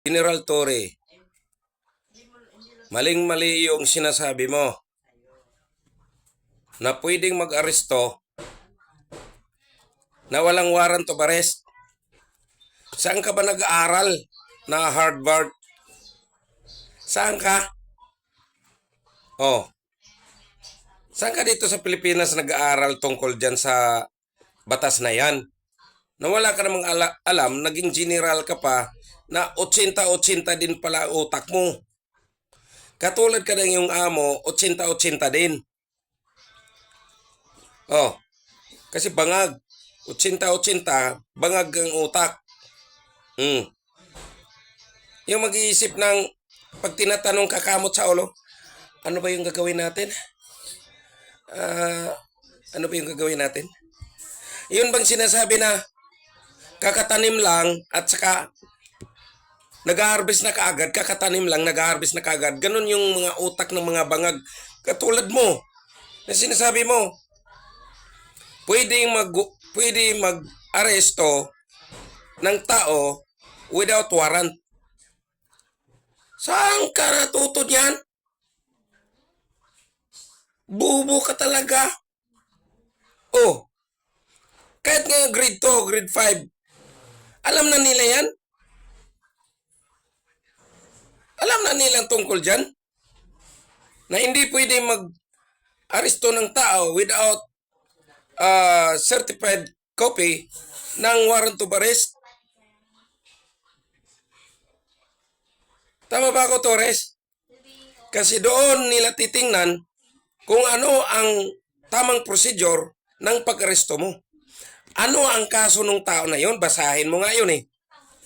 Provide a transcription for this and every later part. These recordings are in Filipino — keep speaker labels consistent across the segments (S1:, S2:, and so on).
S1: General Torre, maling-mali yung sinasabi mo na pwedeng mag-aresto na walang warrant of arrest. Saan ka ba nag-aaral na Harvard? Saan ka? Oh. Saan ka dito sa Pilipinas nag-aaral tungkol dyan sa batas na yan? Na wala ka namang ala- alam, naging general ka pa, na 80-80 din pala utak mo. Katulad ka ng iyong amo, 80-80 din. Oh, kasi bangag. 80-80, bangag ang utak. Hmm. Yung mag-iisip ng pag tinatanong kakamot sa ulo, ano ba yung gagawin natin? Ah, ano ba yung gagawin natin? Yun bang sinasabi na kakatanim lang at saka nag-harvest na kaagad, kakatanim lang, nag-harvest na kaagad. Ganon yung mga utak ng mga bangag. Katulad mo, na sinasabi mo, pwedeng mag pwede mag-aresto ng tao without warrant. Saan ka natuto niyan? Bubo ka talaga. Oh, kahit nga grade 2, grade 5, alam na nila yan. Alam na nilang tungkol dyan. Na hindi pwede mag-aresto ng tao without uh, certified copy ng warrant of arrest. Tama ba ako, Torres? Kasi doon nila titingnan kung ano ang tamang procedure ng pag-aresto mo. Ano ang kaso ng tao na yon? Basahin mo nga yun eh.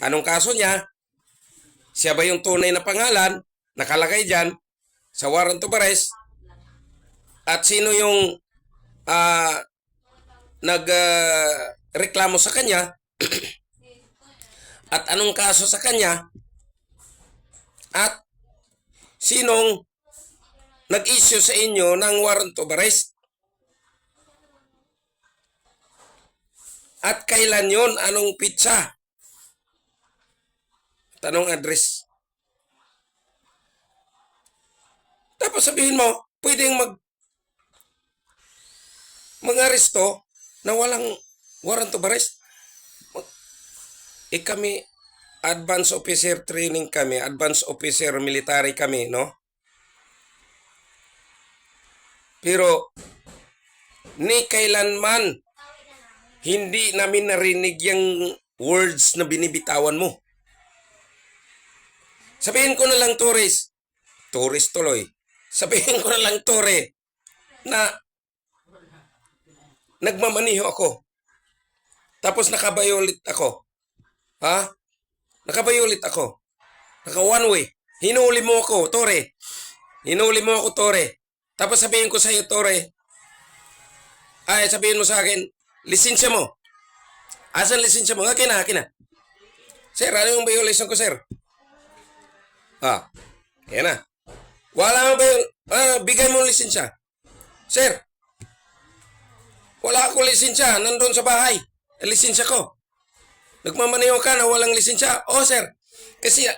S1: Anong kaso niya? Siya ba yung tunay na pangalan? Nakalagay dyan sa warrant of arrest? At sino yung ah nag-reklamo sa kanya? At anong kaso sa kanya? At sinong nag-issue sa inyo ng warrant of arrest? At kailan yon? Anong pitsa? Tanong address. Tapos sabihin mo, pwedeng mag mag-aresto na walang warrant of arrest. Eh kami, advance officer training kami, advance officer military kami, no? Pero, ni kailanman, hindi namin narinig yung words na binibitawan mo. Sabihin ko na lang, Torres. Torres tuloy. Sabihin ko na lang, Tore, na nagmamaniho ako. Tapos nakabayolit ako. Ha? Nakabayolit ako. Naka one way. Hinuli mo ako, Tore. Hinuli mo ako, Tore. Tapos sabihin ko sa iyo, Tore. Ay, sabihin mo sa akin, lisensya mo. Asan lisensya mo? Akin na, akin na. Sir, ano yung violation ko, sir? Ah, yan na. Wala mo ba yung, ah, bigay mo lisensya. Sir, wala akong lisensya. Nandun sa bahay. Eh, Lisensya ko. Nagmamaniho ka na walang lisensya. Oh, sir. Kasi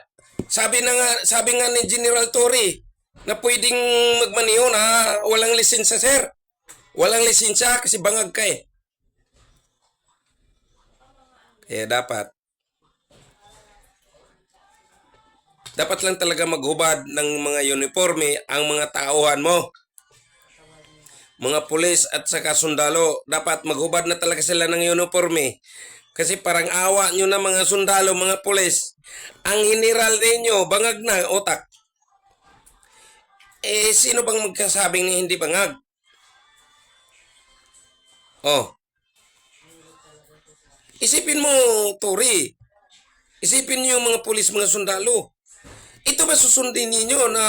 S1: sabi na nga, sabi nga ni General Torre na pwedeng magmaniho na walang lisensya, sir. Walang lisensya kasi bangag ka eh. Kaya dapat dapat lang talaga maghubad ng mga uniforme ang mga tauhan mo. Mga pulis at saka sundalo, dapat maghubad na talaga sila ng uniforme. Kasi parang awa nyo na mga sundalo, mga pulis. Ang hiniral ninyo, bangag na otak. Eh, sino bang magkasabing na hindi bangag? Oh. Isipin mo, Tori. Isipin niyo yung mga pulis, mga sundalo. Ito ba susundin ninyo na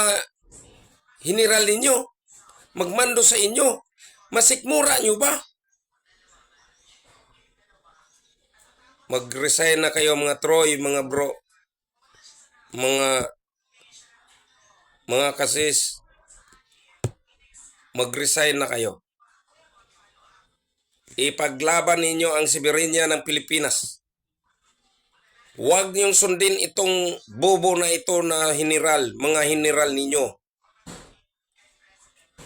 S1: hiniral ninyo? Magmando sa inyo? Masikmura nyo ba? Mag-resign na kayo mga Troy, mga bro. Mga mga kasis. Mag-resign na kayo. Ipaglaban ninyo ang Siberia ng Pilipinas. Huwag niyong sundin itong bobo na ito na general, mga general ninyo.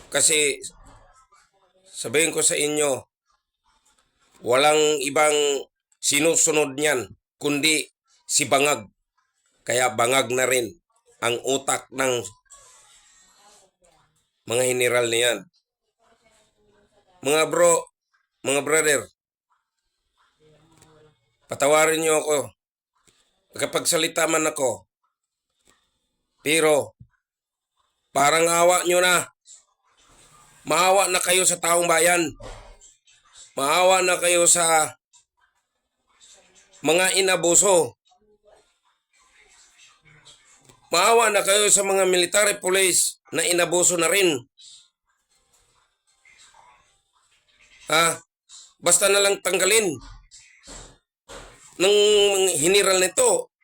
S1: Kasi sabihin ko sa inyo, walang ibang sinusunod niyan kundi si Bangag. Kaya bangag na rin ang utak ng mga general niyan. Mga bro, mga brother, patawarin niyo ako. Kapagsalita man ako. Pero, parang awa nyo na. Maawa na kayo sa taong bayan. Maawa na kayo sa mga inabuso. Maawa na kayo sa mga military police na inabuso na rin. Ha? Basta na lang tanggalin ng general nito.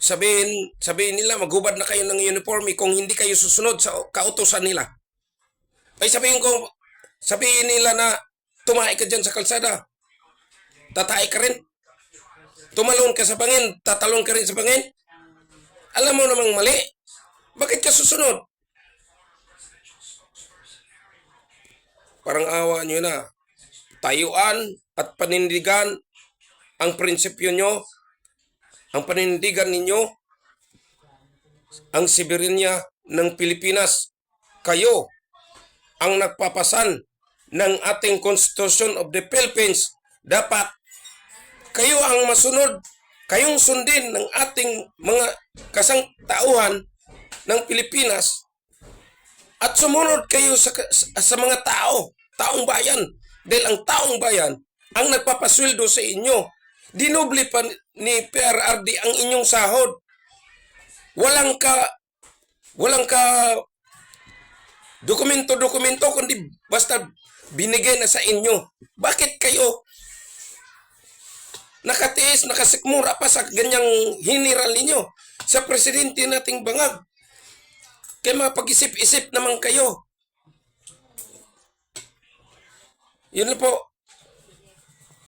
S1: Sabihin, sabihin nila, maghubad na kayo ng uniforme kung hindi kayo susunod sa kautosan nila. Ay sabihin ko, sabihin nila na tumahay ka dyan sa kalsada. Tatay ka rin. Tumalon ka sa bangin, tatalon ka rin sa bangin. Alam mo namang mali. Bakit ka susunod? Parang awa nyo na. Tayuan at panindigan ang prinsipyo nyo, ang panindigan ninyo, ang Siberia ng Pilipinas. Kayo ang nagpapasan ng ating Constitution of the Philippines. Dapat kayo ang masunod, kayong sundin ng ating mga kasangtauhan ng Pilipinas at sumunod kayo sa, sa mga tao, taong bayan. Dahil ang taong bayan ang nagpapasweldo sa inyo. Dinoble pa ni PRRD ang inyong sahod. Walang ka walang ka dokumento-dokumento kundi basta binigay na sa inyo. Bakit kayo nakatiis, nakasikmura pa sa ganyang general ninyo sa presidente nating bangag? Kaya mapag-isip-isip naman kayo. Yun po.